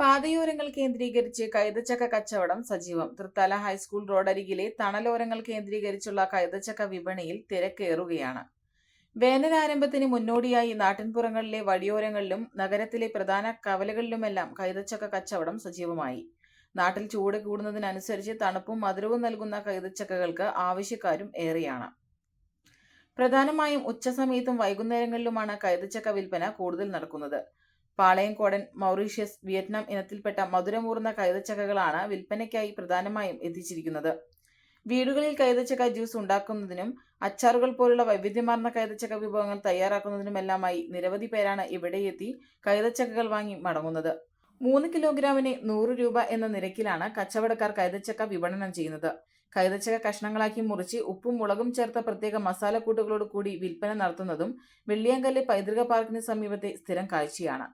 പാതയോരങ്ങൾ കേന്ദ്രീകരിച്ച് കൈതച്ചക്ക കച്ചവടം സജീവം. തൃത്തല ഹൈസ്കൂൾ റോഡരികിലെ തണലോരങ്ങൾ കേന്ദ്രീകരിച്ചുള്ള കൈതച്ചക്ക വിപണിയിൽ തിരക്കേറുകയാണ്. വേനലാരംഭത്തിന് മുന്നോടിയായി നാട്ടിൻപുറങ്ങളിലെ വഴിയോരങ്ങളിലും നഗരത്തിലെ പ്രധാന കവലകളിലുമെല്ലാം കൈതച്ചക്ക കച്ചവടം സജീവമായി. നാട്ടിൽ ചൂട് കൂടുന്നതിനനുസരിച്ച് തണുപ്പും മധുരവും നൽകുന്ന കൈതച്ചക്കകൾക്ക് ആവശ്യക്കാരും ഏറെയാണ്. പ്രധാനമായും ഉച്ചസമയത്തും വൈകുന്നേരങ്ങളിലുമാണ് കൈതച്ചക്ക വിൽപ്പന കൂടുതൽ നടക്കുന്നത്. പാളയംകോടൻ മൗറീഷ്യസ് വിയറ്റ്നാം ഇനത്തിൽപ്പെട്ട മധുരമൂർന്ന കൈതച്ചക്കകളാണ് വിൽപ്പനയ്ക്കായി പ്രധാനമായും എത്തിച്ചിരിക്കുന്നത്. വീടുകളിൽ കൈതച്ചക്ക ജ്യൂസ് ഉണ്ടാക്കുന്നതിനും അച്ചാറുകൾ പോലുള്ള വൈവിധ്യമാർന്ന കൈതച്ചക്ക വിഭവങ്ങൾ തയ്യാറാക്കുന്നതിനുമെല്ലാമായി നിരവധി പേരാണ് ഇവിടെ എത്തി കൈതച്ചക്കകൾ വാങ്ങി മടങ്ങുന്നത്. മൂന്ന് കിലോഗ്രാമിന് നൂറ് രൂപ എന്ന നിരക്കിലാണ് കച്ചവടക്കാർ കൈതച്ചക്ക വിപണനം ചെയ്യുന്നത്. കൈതച്ചക്ക കഷ്ണങ്ങളാക്കി മുറിച്ച് ഉപ്പും മുളകും ചേർത്ത പ്രത്യേക മസാലക്കൂട്ടുകളോട് കൂടി വിൽപ്പന നടത്തുന്നതും വെള്ളിയാങ്കല്ല് പൈതൃക പാർക്കിന് സമീപത്തെ സ്ഥിരം കാഴ്ചയാണ്.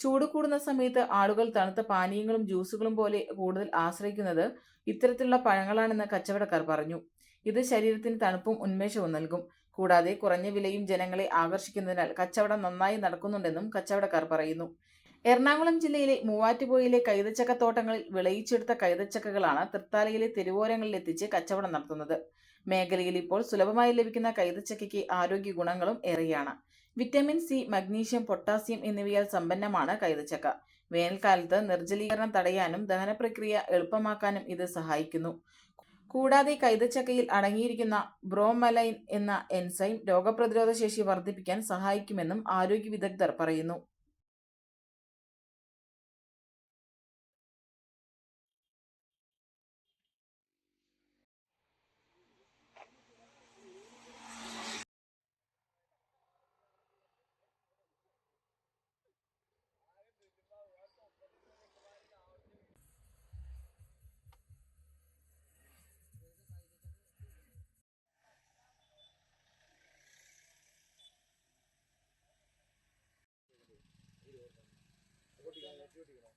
ചൂട് കൂടുന്ന സമയത്ത് ആളുകൾ തണുത്ത പാനീയങ്ങളും ജ്യൂസുകളും പോലെ കൂടുതൽ ആശ്രയിക്കുന്നത് ഇത്തരത്തിലുള്ള പഴങ്ങളാണെന്ന് കച്ചവടക്കാർ പറഞ്ഞു. ഇത് ശരീരത്തിന് തണുപ്പും ഉന്മേഷവും നൽകും. കൂടാതെ കുറഞ്ഞ വിലയും ജനങ്ങളെ ആകർഷിക്കുന്നതിനാൽ കച്ചവടം നന്നായി നടക്കുന്നുണ്ടെന്നും കച്ചവടക്കാർ പറയുന്നു. എറണാകുളം ജില്ലയിലെ മൂവാറ്റുപുഴയിലെ കൈതച്ചക്കത്തോട്ടങ്ങളിൽ വിളയിച്ചെടുത്ത കൈതച്ചക്കകളാണ് തൃത്താലയിലെ തെരുവോരങ്ങളിൽ എത്തിച്ച് കച്ചവടം നടത്തുന്നത്. മേഖലയിൽ ഇപ്പോൾ സുലഭമായി ലഭിക്കുന്ന കൈതച്ചക്കയ്ക്ക് ആരോഗ്യ ഗുണങ്ങളും ഏറെയാണ്. വിറ്റമിൻ സി മഗ്നീഷ്യം പൊട്ടാസ്യം എന്നിവയാൽ സമ്പന്നമാണ് കൈതച്ചക്ക. വേനൽക്കാലത്ത് നിർജലീകരണം തടയാനും ദഹനപ്രക്രിയ എളുപ്പമാക്കാനും ഇത് സഹായിക്കുന്നു. കൂടാതെ കൈതച്ചക്കയിൽ അടങ്ങിയിരിക്കുന്ന ബ്രോമലൈൻ എന്ന എൻസൈം രോഗപ്രതിരോധ ശേഷി വർദ്ധിപ്പിക്കാൻ സഹായിക്കുമെന്നും ആരോഗ്യ വിദഗ്ധർ പറയുന്നു. ஓட்டிக்கலாம் டியூட்டிக்கலாம்